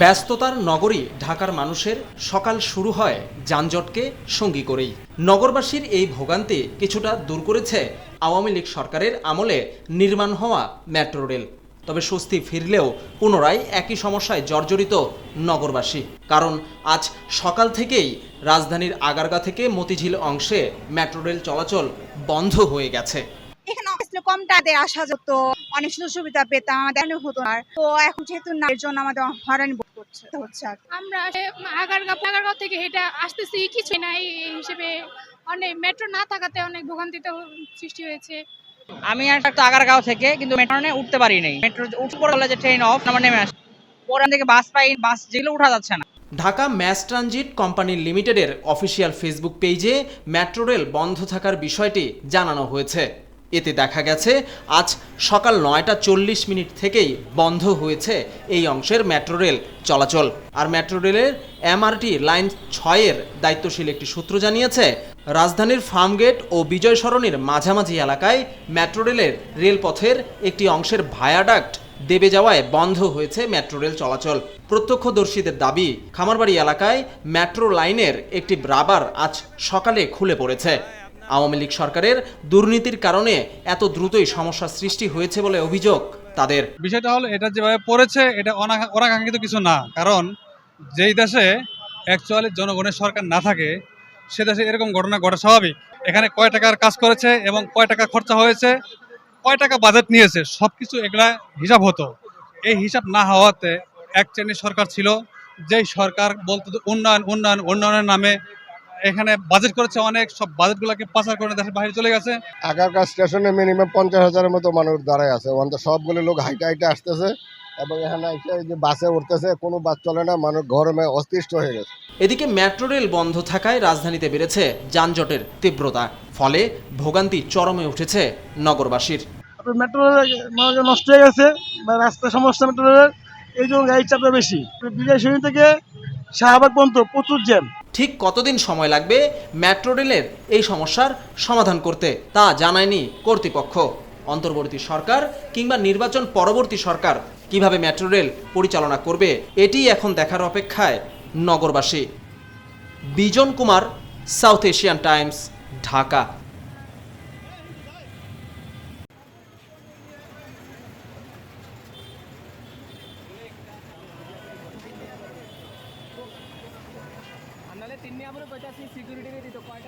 ব্যস্ততার নগরী ঢাকার মানুষের সকাল শুরু হয় যানজটকে সঙ্গী করেই। নগরবাসীর এই ভোগান্তি কিছুটা দূর করেছে আওয়ামী লীগ সরকারের আমলে নির্মাণ হওয়া মেট্রো রেল। তবে স্বস্তি ফিরলেও পুনরায় একই সমস্যায় জর্জরিত নগরবাসী। কারণ আজ সকাল থেকেই রাজধানীর আগারগা থেকে মতিঝিল অংশে মেট্রো রেল চলাচল বন্ধ হয়ে গেছে। এখানে আসলে আসা যেত। অনেক সুযোগ সুবিধা পেতাম, আমাদের হতো না। তো এখন যেহেতু না, এর জন্য আমাদের করছে হচ্ছে আমরা আগারগাঁও আগারগাঁও থেকে হেঁটে আসতেছি কিছু নাই এই হিসেবে। অনেক মেট্রো না থাকাতে অনেক ভোগান্তিতে সৃষ্টি হয়েছে। আমি আসতো আগারগাঁও থেকে কিন্তু মেট্রোনে উঠতে পারি নাই। মেট্রো যে ট্রেন অফ আমার নেমে আসে। পরে থেকে বাস পাই বাস যেগুলো উঠা যাচ্ছে না। ঢাকা ম্যাস ট্রানজিট কোম্পানি লিমিটেডের অফিসিয়াল ফেসবুক পেজে মেট্রো রেল বন্ধ থাকার বিষয়টি জানানো হয়েছে। এতে দেখা গেছে, আজ সকাল নয়টা চল্লিশ মিনিট থেকেই বন্ধ হয়েছে এই অংশের মেট্রো রেল চলাচল। আর মেট্রো রেলের এমআরটি লাইন ছয়ের দায়িত্বশীল একটি সূত্র জানিয়েছে, রাজধানীর ফার্মগেট ও বিজয় সরণির মাঝামাঝি এলাকায় মেট্রো রেলের রেলপথের একটি অংশের ভায়াডাক্ট দেবে যাওয়ায় বন্ধ হয়েছে মেট্রো রেল চলাচল। প্রত্যক্ষদর্শীদের দাবি, খামারবাড়ি এলাকায় মেট্রো লাইনের একটি রাবার আজ সকালে খুলে পড়েছে। আওয়ামী লীগ সরকারের দুর্নীতির কারণে এত দ্রুতই সমস্যার সৃষ্টি হয়েছে বলে অভিযোগ তাদের। বিষয়টা হলো, এটা যেভাবে পড়েছে, এটা অনা- অনাকাঙ্ক্ষিত কিছু না। কারণ যেই দেশে অ্যাকচুয়ালি জনগণের সরকার না থাকে, সে দেশে এরকম ঘটনা ঘটা স্বাভাবিক। এখানে কয় টাকার কাজ করেছে এবং কয় টাকা খরচা হয়েছে, কয় টাকা বাজেট নিয়েছে সব কিছু এগুলা হিসাব হতো। এই হিসাব না হওয়াতে এক শ্রেণির সরকার ছিল, যেই সরকার বলতো উন্নয়ন উন্নয়ন, উন্নয়নের নামে এখানে বাজেট করেছে অনেক সব বাজেটগুলোকে পাচার করে দেশের বাইরে চলে গেছে। আগারকার স্টেশনে মিনিমাম পঞ্চাশ হাজারের মতো মানুষ দাঁড়ায় আছে। ওখান থেকে সবগুলো লোক হাইটে হাইটে আসতেছে এবং এখানে এসে যে বাসে উঠতেছে কোনো বাস চলে না মানুষ গরমে অতিষ্ঠ হয়ে গেছে। এদিকে মেট্রো রেল বন্ধ থাকায় রাজধানীতে বেড়েছে যানজটের তীব্রতা ফলে ভোগান্তি চরমে উঠেছে নগরবাসীর। মেট্রো রেল মানে নষ্ট হয়ে গেছে বা রাস্তার সমস্যা মেট্রো রেলের এই জন্য গাড়ির চাপটা বেশি। বিজয় থেকে শাহবাগ পর্যন্ত প্রচুর জ্যাম। ঠিক কতদিন সময় লাগবে মেট্রো রেলের এই সমস্যার সমাধান করতে? তা জানায়নি কর্তৃপক্ষ। অন্তর্বর্তী সরকার কিংবা নির্বাচন পরবর্তী সরকার কীভাবে মেট্রো রেল পরিচালনা করবে, এটি এখন দেখার অপেক্ষায় নগরবাসী। Bijon Kumar, South Asian Times, Dhaka. তিন আমরা পঁচাশি সিকিউরিটি দিত কয়টা